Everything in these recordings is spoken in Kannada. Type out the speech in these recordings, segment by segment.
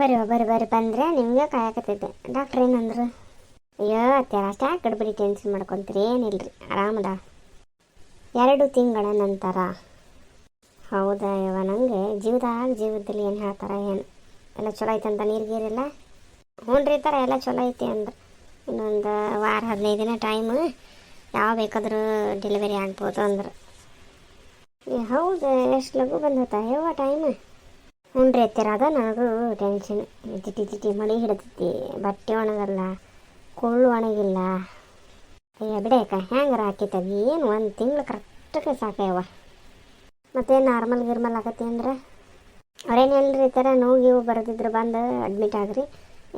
ಬರ್ರಿ ಬರ್ರಿ ಬರ್ರಿ ಬಂದರೆ ನಿಮಗೆ ಕಾಯಕತ್ತೈತೆ. ಡಾಕ್ಟ್ರ್ ಏನಂದ್ರು, ಅಯ್ಯೋ ಅತ್ತೆ ಅಷ್ಟೇ ಗಡ್ಬಡಿ ಟೆನ್ಷನ್ ಮಾಡ್ಕೊಂತೀರಿ? ಏನಿಲ್ಲರಿ ಆರಾಮದ? ಎರಡು ತಿಂಗಳ ನಂತರ, ಹೌದಾ ಯವ ನಂಗೆ ಜೀವದಾಗ ಜೀವದಲ್ಲಿ ಏನು ಹೇಳ್ತಾರೆ, ಏನು? ಎಲ್ಲ ಚಲೋ ಐತಂತ ನೀರು ಗೀರೆಲ್ಲ ಹ್ಞೂ ರೀ ಥರ ಎಲ್ಲ ಚಲೋ ಐತಿ ಅಂದ್ರೆ. ಇನ್ನೊಂದು ವಾರ, ಹದಿನೈದು ದಿನ ಟೈಮ್ ಯಾವ ಬೇಕಾದರೂ ಡೆಲಿವರಿ ಆಗ್ಬೋದು ಅಂದ್ರೆ. ಹೌದು, ಎಷ್ಟು ಲಘು ಬಂದತ್ತ ಯಾವ ಟೈಮ್ ಹ್ಞೂ ಅದ ನನಗೂ ಟೆನ್ಷನ್ ಜಿಟಿ ಜಿಟಿ ಮಳೆ ಹಿಡಿದೈತಿ ಬಟ್ಟೆ ಒಣಗಲ್ಲ ಕೊಳ್ಳು ಒಣಗಿಲ್ಲ. ಅಯ್ಯ ಬಿಡೇಕ ಹೆಂಗಾರ ಹಾಕಿತ್ತದ ಏನು ಒಂದು ತಿಂಗಳು ಕರೆಕ್ಟಾಗಿ ಸಾಕಯ್ಯವ ಮತ್ತೆ ನಾರ್ಮಲ್ ಗಿರ್ಮಲ್ ಆಗತ್ತೆ ಅಂದ್ರೆ? ಅವ್ರೇನು ಹೇಳ್ರಿ ಈ ಥರ ನೋವು ಬರೋದಿದ್ರೆ ಬಂದು ಅಡ್ಮಿಟ್ ಆಗ್ರಿ.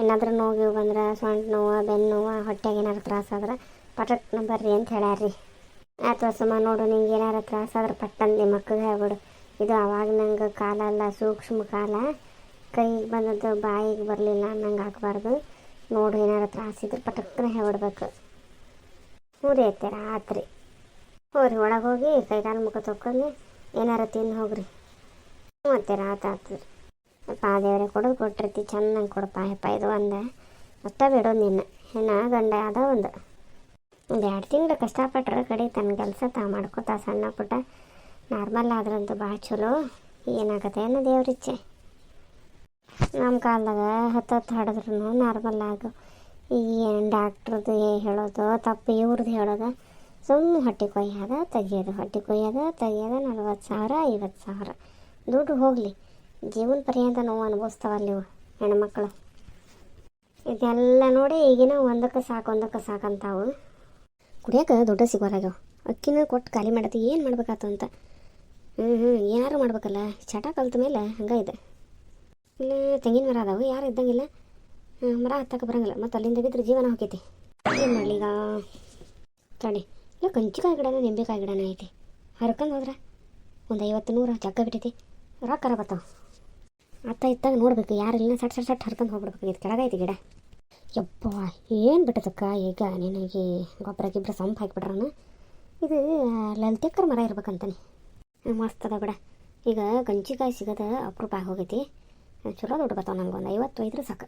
ಏನಾದರೂ ನೋವು ಬಂದ್ರೆ, ಸೊಂಟ ನೋವು, ಬೆನ್ನು ನೋವು, ಹೊಟ್ಟೆಗೆ ಏನಾರು ತ್ರಾಸ ಆದ್ರೆ ಪಟಕ್ನ ಬರ್ರಿ ಅಂತ ಹೇಳ್ಯಾರ್ರಿ. ಆಯ್ತು ಸುಮ್ಮ ನೋಡು, ನಿಂಗೆ ಏನಾರು ತ್ರಾಸ ಆದ್ರೆ ಪಟ್ಟಂದು ನಿಮ್ಮ ಮಕ್ಕಳಿಗೆ ಹೇಳ್ಬಿಡು. ಇದು ಅವಾಗ ನಂಗೆ ಕಾಲ ಅಲ್ಲ, ಸೂಕ್ಷ್ಮ ಕಾಲ. ಕೈಗೆ ಬಂದದ್ದು ಬಾಯಿಗೆ ಬರಲಿಲ್ಲ, ನಂಗೆ ಹಾಕ್ಬಾರ್ದು. ನೋಡಿ ಏನಾರು ತ್ರಾಸಿದ್ರೆ ಪಟಕ್ಕನ ಹೇಳ್ಬಿಡ್ಬೇಕು ಹ್ಞೂ ರೀ ಐತೆ ರಾತ್ರಿ. ಹೋಗ್ರಿ ಒಳಗೆ ಹೋಗಿ ಕೈಗಾಲು ಮುಖ ತೊಕ್ಕೊಂಡು ಏನಾರು ತಿಂದು ಹೋಗ್ರಿ. ಅತ್ತೆ ರಾತ್ ಆತು. ಅಪ್ಪ ದೇವ್ರಿಗೆ ಕೊಡೋದು ಕೊಟ್ಟಿರ್ತಿ, ಚೆನ್ನಾಗಿ ಕೊಡಪ್ಪ ಹೆಪ್ಪ ಇದು ಒಂದು. ಅಷ್ಟ ಬಿಡೋದು ನಿನ್ನ. ಹೆಣ್ಣ ಗಂಡ ಅದ ಒಂದು. ಒಂದು ಎರಡು ತಿಂಗಳು ಕಷ್ಟಪಟ್ರೆ ಕಡೆ ತನ್ನ ಕೆಲಸ ತಾ ಮಾಡ್ಕೋತಾ ಸಣ್ಣ ಪುಟ್ಟ. ನಾರ್ಮಲ್ ಆದ್ರಂತೂ ಭಾಳ ಚಲೋ. ಏನಾಗತ್ತೆ ಏನೋ ದೇವ್ರಿಚ್ಛೆ ನಮ್ಮ ಕಾಲದಾಗ ಹತ್ತತ್ತು ಹಾಡಿದ್ರು ನಾರ್ಮಲ್ ಆಗು ಏನು ಡಾಕ್ಟ್ರದ್ದು ಹೇಳೋದು, ತಪ್ಪು ಇವ್ರದ್ದು ಹೇಳೋದು ಸುಮ್ಮನೆ ಹೊಟ್ಟೆ ಕೊಯ್ಯೋದ ತೆಗಿಯೋದು. ಹೊಟ್ಟೆ ಕೊಯ್ಯೋದ ತೆಗಿಯೋದ, ನಲ್ವತ್ತು ಸಾವಿರ, ಐವತ್ತು ಸಾವಿರ. ದುಡ್ಡು ಹೋಗಲಿ. ಜೀವನ ಪರ್ಯಂತ ನೋವು ಅನುಭವಿಸ್ತಾವಲ್ಲ ಇವು ಹೆಣ್ಮಕ್ಳು. ಇದೆಲ್ಲ ನೋಡಿ ಈಗಿನ ಒಂದಕ್ಕೆ ಸಾಕು, ಒಂದಕ್ಕೆ ಸಾಕಂತಾವು ಕುಡಿಯೋಕೆ ದುಡ್ಡು ಸಿಗೋರಾಗ್ಯಾವ ಅಕ್ಕಿನ ಕೊಟ್ಟು ಖಾಲಿ ಮಾಡತ್ತೆ ಏನು ಮಾಡ್ಬೇಕಾತು ಅಂತ. ಹ್ಞೂ ಹ್ಞೂ ಏನಾದ್ರು ಮಾಡ್ಬೇಕಲ್ಲ. ಚಟ ಕಲ್ತ ಮೇಲೆ ಹಂಗೆ ಇದೆ. ಇಲ್ಲ ತೆಂಗಿನ ಮರ ಅದಾವೆ, ಯಾರು ಇದ್ದಂಗಿಲ್ಲ. ಮರ ಹತ್ತಕ್ಕೆ ಬರಂಗಿಲ್ಲ. ಮತ್ತು ಅಲ್ಲಿಂದ ಬಿದ್ದರೆ ಜೀವನ ಹೋಗೈತಿ ಏನು ಮಾಡಲಿ ಈಗ? ತಡಿ. ಇಲ್ಲ ಕಂಚಿಕಾಯಿ ಗಿಡನ ನಿಂಬೆಕಾಯಿ ಗಿಡನ ಐತಿ. ಹರ್ಕೊಂಡು ಹೋದ್ರೆ? ಒಂದು ಐವತ್ತು ನೂರು ಜಗ್ಗ ಬಿಟ್ಟೈತಿ. ರೊಕ್ಕರ ಬರ್ತಾವ ಅತ್ತ ಇತ್ತಾಗ ನೋಡ್ಬೇಕು ಇಲ್ಲ ಸಟ್ ಸಟ್ ಸಟ್ ಹರ್ಕೊಂಡು ಹೋಗ್ಬಿಡ್ಬೇಕು. ಇದು ಕೆಳಗೈತಿ ಗಿಡ. ಯಪ್ಪ ಏನು ಬಿಟ್ಟದಕ್ಕ? ಈಗ ನಿನಗೆ ಗೊಬ್ಬರ ಗಿಬ್ಬರ ಸಂಪ್ ಹಾಕಿಬಿಟ್ರನ ಇದು, ಲಲಿತೆಕ್ಕರ ಮರ ಇರ್ಬೇಕಂತಾನೆ. ಮಸ್ತ್ ಅದ ಬಿಡ. ಈಗ ಗಂಜಿಕಾಯಿ ಸಿಗೋದು ಅಪರೂಪ ಆಗಿ ಹೋಗೈತಿ. ಚಲೋ ದುಡ್ಡು ಬರ್ತಾವೆ ನಂಗೆ ಒಂದು ಐವತ್ತು ಒಯ್ದ್ರೆ ಸಾಕು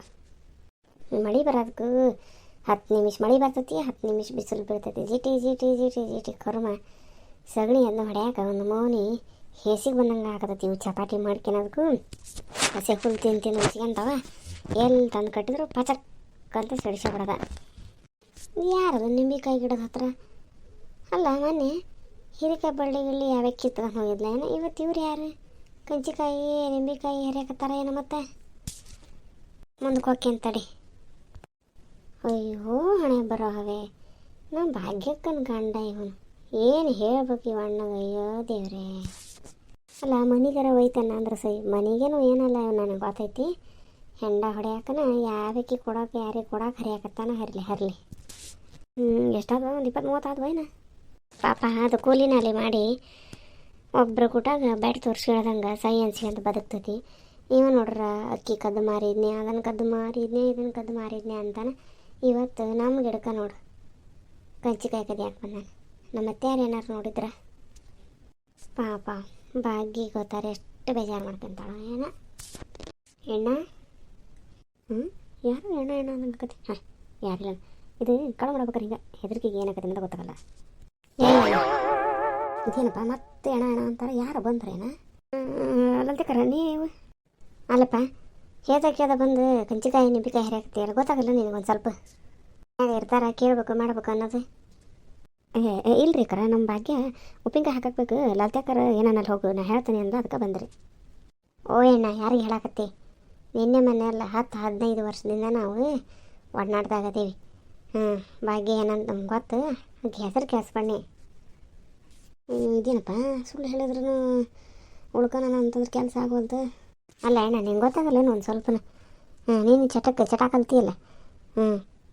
ಮಳೆ ಬರೋದಕ್ಕೆ ಹತ್ತು ನಿಮಿಷ, ಮಳೆ ಬರ್ತೈತಿ, ಹತ್ತು ನಿಮಿಷ ಬಿಸಿಲು ಬೀಳ್ತೈತಿ. ಜಿಟಿ ಜಿಟಿ ಜಿಟಿ ಜಿಟಿ, ಕರ್ಮ. ಸಗಣಿ ಅದನ್ನ ಹೊಡ್ಯಾಕ ಒಂದು ಮೌನಿ ಹೇಸಿಗೆ ಬಂದಂಗೆ ಆಗತೈತಿ. ಇವು ಚಪಾತಿ ಮಾಡ್ಕೊಳೋದಕ್ಕೂ ಹಸೆ ಹುಲ್ ತಿಂದು ತಿಂದು ಹಸಿಗಂತವ ಎಲ್ಲಿ ತಂದು ಕಟ್ಟಿದ್ರು ಪಚಕ್ ಅಂತ ಸಿಡಿಸಿ ಯಾರದು ನಿಂಬೆಕಾಯಿ ಗಿಡದ ಹತ್ರ? ಅಲ್ಲ, ಮೊನ್ನೆ ಹೀರೆಕಾಯಿ ಬಳ್ಳಿಗಳಲ್ಲಿ ಯಾವ್ಯಾವ ಕಿತ್ಕೊಂಡು ಹೋಗಿದ್ಲ? ಏನೋ ಇವತ್ತು ಇವ್ರು ಯಾರು? ಕಂಚಿಕಾಯಿ, ನಿಂಬೆಕಾಯಿ ಹರಿಯಾಕತ್ತಾರ ಏನು ಮತ್ತೆ? ಮುಂದಕ್ಕೆ ಅಂತಡಿ ಅಯ್ಯೋ, ಹಣೆ ಬರೋ ಹವೆ ನಮ್ಮ ಭಾಗ್ಯಕ್ಕನ ಗಂಡ ಇವನು. ಏನು ಹೇಳ್ಬೇಕು ಇವ ಅಣ್ಣಗೆ ಅಯ್ಯೋ ದೇವ್ರೇ. ಅಲ್ಲ, ಮನಿಗರ ಒಯ್ತಾನ ಅಂದ್ರೆ ಸೈ ಮನಿಗೇನು ಏನಲ್ಲ ನನಗೆ ಗೊತ್ತೈತಿ. ಹೆಂಡ ಹೊಡ್ಯಾಕನ ಯಾವಕ್ಕೆ ಕೊಡೋಕೆ, ಯಾರಿಗೆ ಕೊಡೋಕೆ ಹರಿಯಾಕತ್ತಾನ, ಹರಿಲಿ ಹರಿಲಿ. ಹ್ಞೂ ಎಷ್ಟಾದ ಒಂದು ಇಪ್ಪತ್ತು ಮೂವತ್ತಾದ ಏನ? ಪಾಪ, ಅದು ಕೂಲಿನಲ್ಲಿ ಮಾಡಿ ಒಬ್ರು ಕೂಟಾಗ ಬೆಡ್ ತೋರಿಸ್ಕೊಳ್ದಂಗೆ ಸೈ ಅನ್ಸ್ಕೊಂತ ಬದುಕ್ತೈತಿ. ಇವ ನೋಡ್ರ, ಅಕ್ಕಿ ಕದ್ದು ಮಾರಿದ್ನೆ ಅದನ್ನು ಕದ್ದು ಮಾರಿದ್ನೆ ಇದನ್ನು ಕದ್ದು ಮಾರಿದ್ನೆ ಅಂತಾನೆ ಇವತ್ತು ನಮ್ಮ ಗಿಡಕ್ಕೆ ನೋಡು. ಕಂಚಿಕಾಯಿ ಕದಿಯಾಕೆ ಬಂದಾನೆ. ನಮ್ಮ ಅತ್ತೆಯಾರು ಏನಾರು ನೋಡಿದ್ರ? ಪಾಪ, ಭಾಗ್ಯ ಗೊತ್ತಾರೆ, ಎಷ್ಟು ಬೇಜಾರು ಮಾಡ್ಕೊಂತಾಳ. ಏನ? ಎಣ್ಣ? ಹ್ಞೂ ಯಾರು ಎಣ್ಣ ಎಣ್ಣ ಅನ್ಕತಿ ಹಾಂ ಯಾರಿಲ್ಲ ಇದು ಕಳ ಮಾಡ್ಬೇಕಾರೆ ಹಿಂಗೆ. ಹೆದರಿಕೆಗೆ ಏನಾಗತ್ತೆ ಅಂತ ಗೊತ್ತಾಗಲ್ಲ. ಇದೇನಪ್ಪ, ಮತ್ತೆ ಅಣ್ಣ ಅಣ್ಣ ಅಂತಾರೆ. ಯಾರು ಬಂದ್ರೇನ ಅಲ್ಲಂತೆ ನೀವು? ಅಲ್ಲಪ್ಪ ಕೇದ ಕೇದ ಬಂದು ಕಂಚಿಕಾಯಿ ನಿಂಬಿಕಾಯಿ ಹರಿಯಾಕತ್ತೀಯಲ್ಲ ಗೊತ್ತಾಗಲ್ಲ ನಿನಗೆ ಒಂದು ಸ್ವಲ್ಪ. ಇರ್ತಾರ, ಕೇಳ್ಬೇಕು, ಮಾಡ್ಬೇಕು ಅನ್ನೋದು. ಇಲ್ರಿ ಕರ ನಮ್ಮ ಭಾಗ್ಯ ಉಪ್ಪಿನಕಾಯಿ ಹಾಕಬೇಕು ಲಲ್ತ್ಯಾಕರ ಏನಲ್ಲಿ ಹೋಗು, ನಾ ಹೇಳ್ತೀನಿ ಅಂದ, ಅದಕ್ಕೆ ಬಂದ್ರಿ. ಓ, ಅಣ್ಣ, ಯಾರಿಗೆ ಹೇಳಾಕತ್ತಿ? ನಿನ್ನೆ ಮೊನ್ನೆ ಅಲ್ಲ ಹತ್ತು, ಹದಿನೈದು ವರ್ಷದಿಂದ ನಾವು ಒಡನಾಡ್ದಾಗದೀವಿ. ಹಾಂ ಭಾಗ್ಯ ಏನಂತ ನಮ್ಗೆ ಗೊತ್ತು. ಅಂತ ಹೆಸರು ಕೇಳಿಸ್ಬಣ್ಣಿ ಇದೇನಪ್ಪ? ಸುಳ್ಳು ಹೇಳಿದ್ರು ಉಳ್ಕೊಣ ಅಂತಂದ್ರೆ ಕೆಲಸ ಆಗುವಂತ. ಅಲ್ಲ ಅಣ್ಣ, ನಿಂಗೆ ಗೊತ್ತಾಗಲ್ಲೇನು ಒಂದು ಸ್ವಲ್ಪನ? ಹಾಂ, ನೀನು ಚಟಕ್ಕೆ ಚಟ ಕಲ್ತಿಯಲ್ಲ ಹ್ಞೂ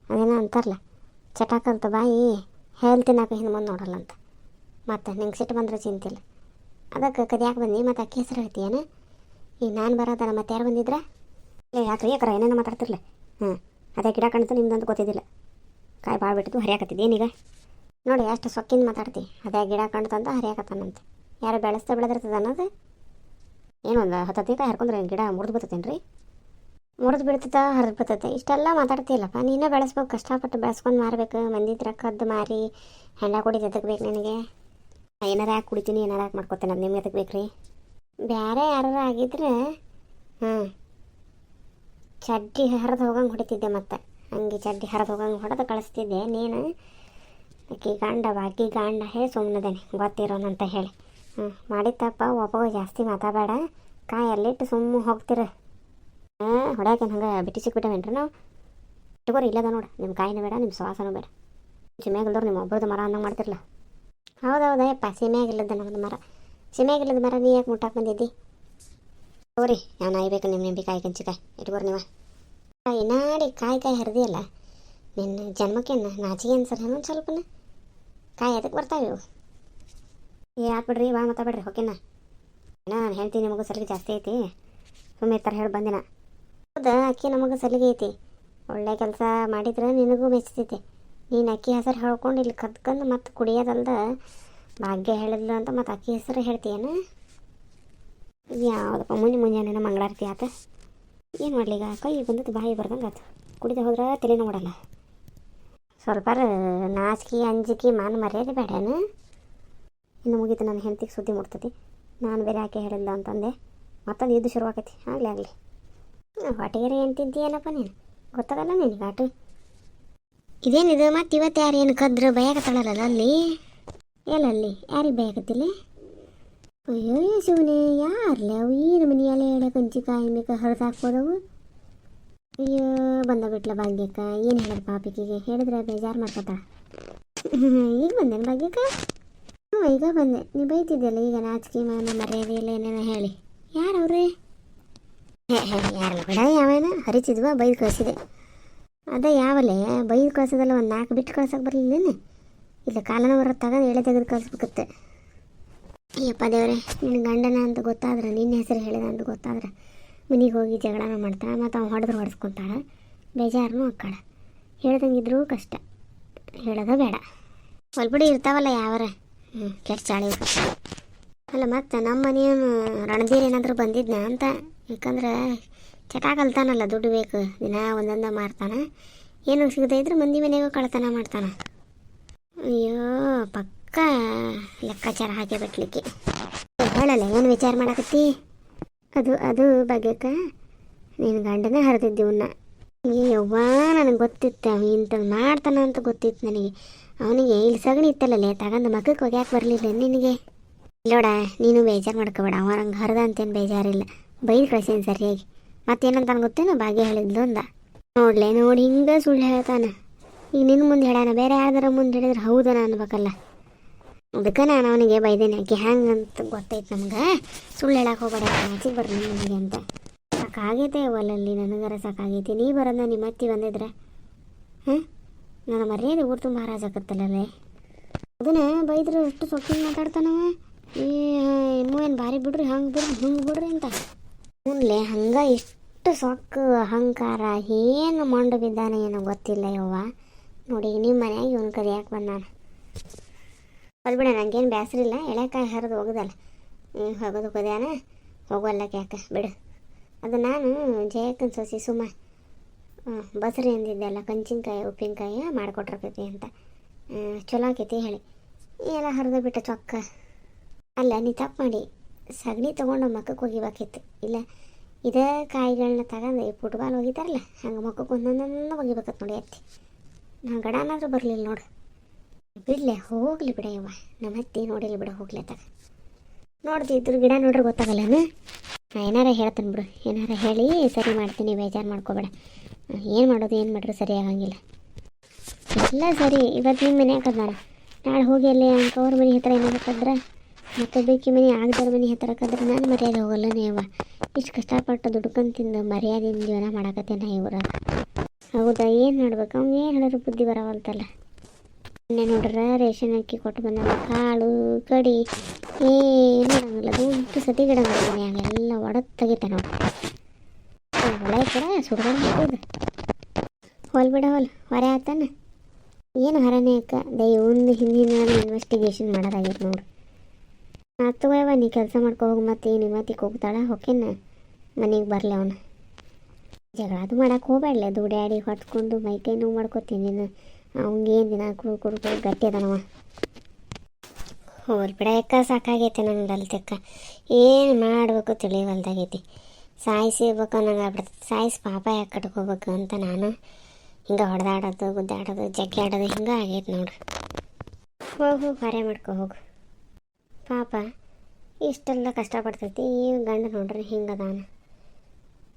ಅದೇನೋ ಅಂತಾರಲ್ಲ. ಚಟ ಕಲ್ತ ಬಾಯಿ ಹೆಲ್ತ್ ತಿನ್ನಕ್ಕೆ ಹಿಂದೆ ಮುಂದೆ ನೋಡಲ್ಲ ಅಂತ. ಮತ್ತೆ ನಿಂಗೆ ಸಿಟ್ಟು ಬಂದ್ರೆ ಚಿಂತಿಲ್ಲ. ಅದಕ್ಕೆ ಕದಿಯಾಕೆ ಬಂದು? ಮತ್ತೆ ಅಕ್ಕಿ ಹೆಸರು ಹೇಳ್ತೀಯನ? ಈಗ ನಾನು ಬರೋದಲ್ಲ ಮತ್ತೆ ಯಾರು ಬಂದಿದ್ರೆ? ಏ ಯಾಕೆ ಯಾಕರ ಏನೇನೋ ಮಾತಾಡ್ತಿರ್ಲ. ಹ್ಞೂ ಅದೇ ಗಿಡ ಕಾಣ್ತು ನಿಮ್ದಂತ ಗೊತ್ತಿದ್ದಿಲ್ಲ. ಕಾಯಿ ಭಾಳ ಬಿಟ್ಟಿದ್ದು ಏನೀಗ? ನೋಡಿ, ಅಷ್ಟು ಸೊಕ್ಕಿಂದ ಮಾತಾಡ್ತಿ. ಅದೇ ಗಿಡ ಕಾಣ್ತಂತ ಹರಿಯಾಕತ್ತಾನಂತೆ. ಯಾರು ಬೆಳೆಸ್ತಾ ಬೆಳೆದಿರ್ತದೆ ಅನ್ನೋದು? ಏನು ಒಂದು ಹತ್ತು ಹತ್ತಿಕಾಯಿ ಹರ್ಕೊಂಡ್ರೆ ಗಿಡ ಮುರಿದು ಬರ್ತೇನೆ ರೀ ಮುರಿದು ಬಿಡ್ತದ, ಹರಿದು ಬಿಡ್ತದೆ. ಇಷ್ಟೆಲ್ಲ ಮಾತಾಡ್ತೀಯಲ್ಲಪ್ಪ ನೀನೇ ಬೆಳೆಸ್ಬೇಕು, ಕಷ್ಟಪಟ್ಟು ಬೆಳೆಸ್ಕೊಂಡು ಮಾರಬೇಕು ಮಂದಿ ಹತ್ರ ಕದ್ದು ಮಾರಿ ಹೆಂಡ ಕುಡಿದು ಎದಕ್ಕೆ ಬೇಕು ನನಗೆ? ಏನಾರ ಯಾಕೆ ಕುಡಿತೀನಿ, ಏನಾರ ಯಾಕೆ ಮಾಡ್ಕೊತೀನಿ ಅದು ನಿಮ್ಗೆ ಎದಕ್ಕೆ ಬೇಕು ರೀ ಬೇರೆ ಯಾರು ಆಗಿದ್ರೆ, ಹಾಂ. ಚಡ್ಡಿ ಹರಿದು ಹೋಗಂಗೆ ಹೊಡಿತಿದ್ದೆ ಮತ್ತೆ. ಹಂಗೆ ಚಡ್ಡಿ ಹರಿದು ಹೋಗಂಗೆ ಹೊಡೆದು ಕಳಿಸ್ತಿದ್ದೆ. ನೀನು ಆಕಿ ಗಂಡ ಬಾಕಿ ಗಂಡ ಹೇಳಿ ಸುಮ್ಮನದೇನೆ ಗೊತ್ತಿರೋನಂತ ಹೇಳಿ. ಹ್ಞೂ ಮಾಡಿದ್ದಪ್ಪ ಒಬ್ಬ ಜಾಸ್ತಿ ಮಾತಾಡಬೇಡ. ಕಾಯಲ್ಲಿಟ್ಟು ಸುಮ್ಮ ಹೋಗ್ತೀರ. ಹಾಂ, ಹೊಡ್ಯಾಕೇನು ಹಂಗೆ ಬಿಟ್ಟು ಸಿಕ್ಬಿಟ್ಟವೇನ್ರಿ ನಾವು? ಇಟ್ಕೋರಿ ಇಲ್ಲದ ನೋಡಿ ನಿಮ್ಮ ಕಾಯಿನೂ ಬೇಡ ನಿಮ್ಮ ಶ್ವಾಸನೂ ಬೇಡ. ಸಿಮ್ಯಾಗಿಲ್ದವ್ರು ನಿಮ್ಮ ಒಬ್ಬರದ್ದು ಮರ ಅನ್ನೋ ಮಾಡ್ತಿರಲ್ಲ ಹೌದೌದಯ್ಯಪ್ಪ ಸಿಮೆಗಿಲ್ಲದ ನಮ್ಮದು ಮರ. ಸಿಮೆಗಿಲ್ಲದ ಮರ ನೀ ಯಾಕೆ ಮುಟ್ಟಾಕ್ ಬಂದಿದ್ದಿ? ತೋರಿ ನಾನು ಆಯ್ಬೇಕು ನಿಮ್ಮ ನಿಂಬಿ ಕಾಯಿ ಕಂಚಿಕಾಯಿ ಇಟ್ಕೋರಿ ನೀವು. ಕಾಯಿ ನಾಡಿ ಕಾಯಿ ಕಾಯಿ ಹರಿದಿಯಲ್ಲ. ನಿನ್ನ ಜನ್ಮಕ್ಕೆ ನಾಚಿಗೆ ಅನ್ಸಲ್ಲ ಒಂದು ಸ್ವಲ್ಪನ? ಕಾಯಿ ಅದಕ್ಕೆ ಬರ್ತಾವೆ ಇವು ಏ ಹಾಕ್ಬಿಡ್ರಿ ಬಾ ಮಾತಾಡ್ಬೇಡ್ರಿ ಓಕೆನಾ ನಾನು ಹೇಳ್ತೀನಿ ನಿಮಗೂ ಸಲಿಗೆ ಜಾಸ್ತಿ ಐತಿ. ಸುಮ್ಮನೆ ಥರ ಹೇಳಿ, ಬಂದಿನ. ಹೌದಾ, ಅಕ್ಕಿ ನಮಗೆ ಸಲಿಗೆ ಐತಿ. ಒಳ್ಳೆ ಕೆಲಸ ಮಾಡಿದ್ರೆ ನಿನಗೂ ಮೆಚ್ಚತೈತಿ ನೀನು ಅಕ್ಕಿ ಹೆಸರು ಹೇಳ್ಕೊಂಡು ಇಲ್ಲಿ ಕದ್ಕೊಂಡು ಮತ್ತೆ ಕುಡಿಯೋದಲ್ದ ಭಾಗ್ಯ ಹೇಳಿದ್ಲು ಅಂತ ಮತ್ತೆ ಅಕ್ಕಿ ಹೆಸರು ಹೇಳ್ತೀಯೇನು? ಯಾವುದಪ್ಪ, ಮುಂಜೆ ಮುಂಜಾನೆ ಮಂಗಳಾರತಿ ಆತ? ಏನು ಮಾಡಲಿ ಈಗ ಕೈ ಬಂದದ್ದು ಬಾಯಿ ಬರ್ದಂಗೆ ಆತು ಕುಡಿದ ಹೋದ್ರೆ ತಲೆ ನೋಡಲ್ಲ ಸ್ವಲ್ಪ ನಾಚಿಕೆ, ಅಂಜಿಕೆ, ಮಾನ ಮರ್ಯಾದೆ ಬೇಡೇನು? ಇನ್ನು ಮುಗೀತು, ನನ್ನ ಹೆಂಡತಿಗೆ ಸುದ್ದಿ ಮುಟ್ತತಿ. ನಾನು ಬೇರೆ ಯಾಕೆ ಹೇಳಿಲ್ಲ ಅಂತಂದೆ. ಮತ್ತೊಂದು ಇದು ಶುರು ಆಕೈತಿ ಆಗಲಿ ಆಗಲಿ. ಹೊಟ್ಟೆಗೆರೆ ಏನಪ್ಪ ನೀನು? ಗೊತ್ತಾಗಲ್ಲ ನಿನಗೆ ಆಟ ಇದೇನಿದು ಮತ್ತೆ ಇವತ್ತು ಯಾರು ಏನು ಕದ್ರು ಬಯಕತ್ತಾಳಲ್ಲ ಅಲ್ಲಿ? ಎಲ್ಲಲ್ಲಿ? ಯಾರಿಗೆ ಬಯಕತ್ತಿಲ್ಲ? ಅಯ್ಯೋ ಶಿವನೇ ಯಾರ್ಲೆ ಅವು ಏನು ಮನೆಯಲ್ಲೇ ಎಳೆ ಕಂಚಿ ಕಾಯಿ ಮೇಕ ಹರಿದು ಹಾಕ್ಬೋದವು? ಅಯ್ಯೋ, ಬಂದ ಬಿಟ್ಲ ಭಾಗ್ಯಕ್ಕ. ಏನು ಹೇಳೋದು ಪಾಪಿಕಿಗೆ ಹೇಳಿದ್ರೆ ಬೇಜಾರು ಮಾಡ್ಕೊತಾಳ ಈಗ ಬಂದೇನು ಭಾಗ್ಯಕ್ಕ? ಹ್ಞೂ, ಈಗ ಬಂದೆ. ನೀ ಬೈತಿದ್ದೆಲ್ಲ ಈಗ ನಾಚಿಕೆ, ಮಾನ, ಮರ್ಯಾದೆ ಇಲ್ಲ ಏನೇನೋ ಹೇಳಿ. ಯಾರವ್ರೆ ಯಾರಲ್ಲ ಬಿಡ, ಯಾವೇನ? ಹರಿಚಿದ್ವ ಬೈದು ಕಳಿಸಿದೆ. ಅದ ಯಾವಲೆ? ಬೈದು ಕಳ್ಸೋದಲ್ಲ, ಒಂದು ನಾಲ್ಕು ಬಿಟ್ಟು ಕಳ್ಸೋಕೆ ಬರಲಿಲ್ಲೇನೆ ಇಲ್ಲ, ಕಾಲನ ಬರೋ ತಗೊಂಡು ಎಳೆ ತೆಗೆದು ಕಳಿಸ್ಬೇಕತ್ತೆ. ಅಯ್ಯಪ್ಪ ದೇವ್ರೆ ನಿನ್ನ ಗಂಡನ ಅಂತ ಗೊತ್ತಾದ್ರೆ ನಿನ್ನ ಹೆಸರು ಹೇಳಿದ ಅಂತ ಗೊತ್ತಾದ್ರೆ. ಮನೆಗೆ ಹೋಗಿ ಜಗಳನ ಮಾಡ್ತಾಳೆ ಮತ್ತು ಅವ್ನು ಹೊಡೆದ್ರು ಹೊಡೆಸ್ಕೊತಾಳೆ. ಬೇಜಾರನೂ ಹಾಕ್ಕಾಳೆ ಹೇಳ್ದಂಗಿದ್ರೂ ಕಷ್ಟ. ಹೇಳೋದು ಬೇಡ. ಹೊಲ್ಬಿಡಿ ಇರ್ತಾವಲ್ಲ ಯಾವರ? ಹ್ಞೂ ಕೆಟ್ಟ ಚಾಳಿ ಅಲ್ಲ ಮತ್ತು ನಮ್ಮ ಮನೆಯವನು ರಣಧೀರ್ ಏನಾದರೂ ಬಂದಿದ್ನ ಅಂತ? ಯಾಕಂದ್ರೆ ಚಟ ಕಲ್ತಾನಲ್ಲ, ದುಡ್ಡು ಬೇಕು, ದಿನ ಒಂದೊಂದ ಮಾರ್ತಾನೆ. ಏನು ಸಿಗದೆ ಇದ್ರೆ ಮಂದಿ ಮನೆಗೂ ಕಳ್ತನ ಮಾಡ್ತಾನೆ. ಅಯ್ಯೋ, ಪಕ್ಕ ಲೆಕ್ಕಾಚಾರ ಹಾಕಿ ಬಿಟ್ಲಿಕ್ಕೆ. ಹೇಳಲ್ಲ, ಏನು ವಿಚಾರ ಮಾಡಕತ್ತಿ? ಅದು ಅದು ಬಗ್ಗೆಕ ನಿನ್ನ ಗಂಡನೆ ಹರಿದಿದ್ದೆ ಇವನ್ನ ಯವ್ವ, ನನಗೆ ಗೊತ್ತಿತ್ತು. ಅವ ಇಂಥದ್ದು ಮಾಡ್ತಾನ ಅಂತ ಗೊತ್ತಿತ್ತು ನನಗೆ. ಅವನಿಗೆ ಇಲ್ಲಿ ಸಗಣಿ ಇತ್ತಲ್ಲೇ ತಗೊಂಡು ಮಗಕ್ಕೆ ಹೋಗ್ಯಾಕೆ ಬರಲಿಲ್ಲ ನಿನಗೆ. ಇಲ್ಲೋಡ, ನೀನು ಬೇಜಾರು ಮಾಡ್ಕೋಬೇಡ. ಅವ ನಂಗೆ ಹರಿದ ಅಂತೇನು ಬೇಜಾರಿಲ್ಲ. ಬೈದು ಕಳ್ಸೇನು ಸರಿಯಾಗಿ. ಮತ್ತೇನಂತ ಗೊತ್ತೇನು? ಭಾಗ್ಯ ಹೇಳಿದ್ಲು ಅಂದ. ನೋಡ್ಲೆ ನೋಡಿ, ಹಿಂಗೆ ಸುಳ್ಳು ಹೇಳ್ತಾನೆ. ಈಗ ನಿನ್ನ ಮುಂದೆ ಹೇಳಾನ, ಬೇರೆ ಯಾರ್ದಾರ ಮುಂದೆ ಹೇಳಿದ್ರೆ ಹೌದನ ಅನ್ಬೇಕಲ್ಲ. ಅದಕ್ಕೆ ನಾನು ಅವನಿಗೆ ಬೈದೇನೆ ಆಕೆ ಹ್ಯಾಂಗೆ ಅಂತ ಗೊತ್ತೈತೆ ನಮ್ಗೆ? ಸುಳ್ಳು ಹೇಳಕ್ಕೆ ಹೋಗ್ಬೇಡ ಮ್ಯಾಚಿಗೆ ಬರ್ರಿ ನನಗೆ ಅಂತ. ಸಾಕಾಗೈತೆ ಒಲಲ್ಲಿ ನನಗರ ಸಾಕಾಗೈತಿ. ನೀ ಬರೋದ ನಿಮ್ಮ ಅತ್ತಿ ಬಂದಿದ್ರೆ, ಹಾಂ? ನನ್ನ ಮರ್ಯಾದೆ ಊರು ತುಂಬ ಹಾರಾಜಕತ್ತಲ್ಲೇ ಅದನ್ನ ಬೈದ್ರೆ ಅಷ್ಟು ಸೊಕ್ಕಿಂಗ್ ಮಾತಾಡ್ತಾನವ? ಈ ಇನ್ನೂ ಏನು ಭಾರಿ ಬಿಡ್ರಿ, ಹಂಗೆ ಬಿಡ್ರಿ, ಹಿಂಗೆ ಬಿಡ್ರಿ ಅಂತ. ಹ್ಞೂನ್ಲೆ ಹಂಗೆ ಎಷ್ಟು ಸೊಕ್ಕು, ಅಹಂಕಾರ, ಏನು ಮಂಡು ಬಿದ್ದಾನೆ ಏನೋ ಗೊತ್ತಿಲ್ಲ ಯವ್ವ. ನೋಡಿ ನಿಮ್ಮ ಮನೆಯಾಗ ಇವನ್ ಕರಿಯಾಕೆ ಬಂದಾನ. ಅಲ್ಬಿಡ ನಂಗೇನು ಬೇಸರಿಲ್ಲ ಎಳೆಕಾಯಿ ಹರಿದು ಹೋಗೋದಲ್ಲ. ಹೋಗೋದು ಹೋಗ್ಯಾನ ಹೋಗೋಲ್ಲಕ್ಕೆ ಯಾಕೆ? ಬಿಡು. ಅದು ನಾನು ಜಯಕ್ಕನ ಸೊಸಿ ಸುಮ್ಮ ಬಸ್ರಿ ಅಂದಿದ್ದೆಲ್ಲ ಕಂಚಿನಕಾಯಿ, ಉಪ್ಪಿನಕಾಯಿ ಮಾಡಿಕೊಟ್ರಕೈತಿ ಅಂತ. ಚಲೋ ಆಕೈತಿ ಹೇಳಿ. ಎಲ್ಲ ಹರಿದು ಬಿಟ್ಟ ಚೊಕ್ಕ. ಅಲ್ಲ, ನೀ ತಪ್ಪು ಮಾಡಿ. ಸಗಣಿ ತೊಗೊಂಡು ಮಕ್ಕಕ್ಕೆ ಒಗಿಬೇಕಿತ್ತು ಇಲ್ಲ, ಇದೇ ಕಾಯಿಗಳನ್ನ ತಗೊಂಡು ಈ ಫುಟ್ಬಾಲ್ ಒಗಿತಾರಲ್ಲ ಹಂಗೆ ಮಕ್ಕಕ್ಕೆ ಒಂದೊಂದೊಂದು ಒಗಿಬೇಕತ್ತು ನೋಡಿ ಅತ್ತಿ. ನಾನು ಗಡಾನಾದರೂ ಬರಲಿಲ್ಲ ನೋಡು. ಬಿಡ್ಲೆ, ಹೋಗ್ಲಿ ಬಿಡ ಯವ್ವ. ನಮ್ಮ ಅತ್ತಿ ನೋಡಿಲ್ಲ ಬಿಡ, ಹೋಗ್ಲಿ ನೋಡ್ದು ಇದ್ರ ಗಿಡ ನೋಡ್ರಿ ಗೊತ್ತಾಗಲ್ಲನ? ನಾ ಏನಾರ ಹೇಳ್ತೇನೆ ಬಿಡು, ಏನಾರ ಹೇಳಿ ಸರಿ ಮಾಡ್ತೀನಿ, ಬೇಜಾರು ಮಾಡ್ಕೋಬೇಡ. ಏನು ಮಾಡೋದು, ಏನು ಮಾಡ್ರು ಸರಿ ಆಗಂಗಿಲ್ಲ. ಎಲ್ಲ ಸರಿ ಇವತ್ತು ನಿಮ್ಮ ಮನೆ ಹಾಕದಾರ ನಾಳೆ ಹೋಗಿ ಅಲ್ಲಿ ಅಂಕವ್ರ ಮನೆ ಹತ್ರ ಏನಾರು ಕದ್ರೆ, ಮತ್ತು ಬೇಕಿ ಮನೆ ಆಗದವ್ರ ಮನೆ ಹತ್ರ ಕದ್ರೆ, ನಾನು ಮರ್ಯಾದೆ ಹೋಗಲ್ಲ ನೀವ ಇಷ್ಟು ಕಷ್ಟಪಟ್ಟು ದುಡ್ಕೊಂಡು ತಿಂದು ಮರ್ಯಾದೆಯಿಂದ ಜೀವನ ಮಾಡಾಕತ್ತೇನ ಇವ್ರಾಗ ಹೌದಾ, ಏನು ಮಾಡ್ಬೇಕು? ಅವ್ನು ಏನು ಹೇಳಿದ್ರು ಬುದ್ಧಿ ಬರವಲ್ತಲ್ಲ. ಮೊನ್ನೆ ನೋಡ್ರ ರೇಷನ್ ಅಕ್ಕಿ ಕೊಟ್ಟು ಬಂದ ಕಾಳು, ಕಡಿ, ಏನು ಇಡಂಗಿಲ್ಲ ದುಡ್ಡು ಸತಿ ಗಿಡ ಮನ್ಯಾಗ ಎಲ್ಲ ಒಡದ್ ತೆಗಿತಾನ ಒಳ್ಳೆ ಕೂಡ ಸುಡ್ಕೊಂಡು ಹೋಲ್ ಬಿಡ, ಹೊಲ್, ಹೊರೆ ಆತಾನ. ಏನು ಹರನೇ ಅಕ್ಕ ದಯ ಒಂದು ಹಿಂದಿನ ಇನ್ವೆಸ್ಟಿಗೇಷನ್ ಮಾಡೋದಾಗಿತ್ತು ನೋಡು. ಆತವಯ್ಯವ ನೀ ಕೆಲಸ ಮಾಡ್ಕೊ ಹೋಗಿ ಮತ್ತೆ ನಿಮ್ಮ ಮತ್ತಿಗೆ ಹೋಗ್ತಾಳ ಹೊಕ್ಕೇನ ಮನೆಗೆ ಬರಲಿ ಅವನು. ಜಗಳ ಅದು ಮಾಡಕ್ಕೆ ಹೋಗ್ಬೇಡಲೆ ದುಡ್ಯಾಡಿ ಹೊತ್ಕೊಂಡು ಮೈಕೈ ನೋವು ಮಾಡ್ಕೊತೀನಿ ನೀನು. ಅವ್ನಿಗೇನು ದಿನ ಕುಡು ಕುಡು ಕುಡು ಗಟ್ಟಿ ಅದನವ. ಹೋಲ್ ಬಿಡ ಯಾಕ ಸಾಕಾಗೈತೆ ನನಗೆ ಅಲ್ತಕ್ಕ ಏನು ಮಾಡಬೇಕು ತಿಳಿವಲ್ದಾಗೈತಿ. ಸಾಯಿಸಿಬೇಕು ನನಗೆ ಆಗ್ಬಿಡ್ತದೆ ಸಾಯಿಸಿ ಪಾಪ ಯಾಕೆ ಕಟ್ಕೋಬೇಕು ಅಂತ ನಾನು. ಹಿಂಗೆ ಹೊಡೆದಾಡೋದು, ಗುದ್ದಾಡೋದು ಜಗ್ಗಿ ಆಡೋದು ಹಿಂಗೆ ಆಗೈತೆ ನೋಡ್ರಿ. ಹೋಗು ಹೊರೆ ಮಾಡ್ಕೊ ಹೋಗು. ಪಾಪ ಇಷ್ಟೆಲ್ಲ ಕಷ್ಟಪಡ್ತೈತಿ. ಈ ಗಂಡ ನೋಡ್ರಿ ಹಿಂಗದಾನ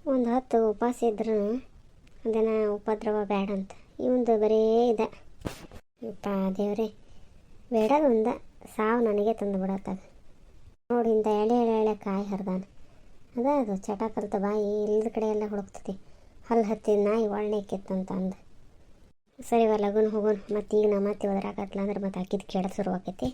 ಒಂದು ಹತ್ತು ಉಪವಾಸ ಇದ್ರೂ ಅದನ್ನು ಉಪದ್ರವ ಬೇಡ ಅಂತ ಇವಂದು ಬರೇ ಇದೆ. ಅಪ್ಪ ದೇವ್ರೆ, ಬೇಡದೊಂದ ಸಾವು ನನಗೆ ತಂದು ಬಿಡತ್ತಾಗ. ನೋಡಿ ಇಂದ ಎಳೆ ಎಳೆ ಎಳೆ ಕಾಯಿ ಹರಿದಾನ. ಅದ ಅದು ಚಟ ಕಲ್ತ ಬಾಯಿ ಇಲ್ಲದ ಕಡೆ ಎಲ್ಲ ಹುಡುಕ್ತತಿ. ಹಲ್ಲು ಹತ್ತಿದ ನಾಯಿ ಒಳ್ಳೆ ಕಿತ್ತಂತ ಅಂದ. ಸರಿ ವ ಲಗುನ್ ಹೋಗೋಣ ಮತ್ತೀಗ ಈಗ ನಾ ಮತ್ತೆ ಒದರಾಕತ್ಲ ಅಂದ್ರೆ ಮತ್ತೆ ಹಾಕಿದ್ ಕೆಡ ಶುರು ಆಕೈತಿ.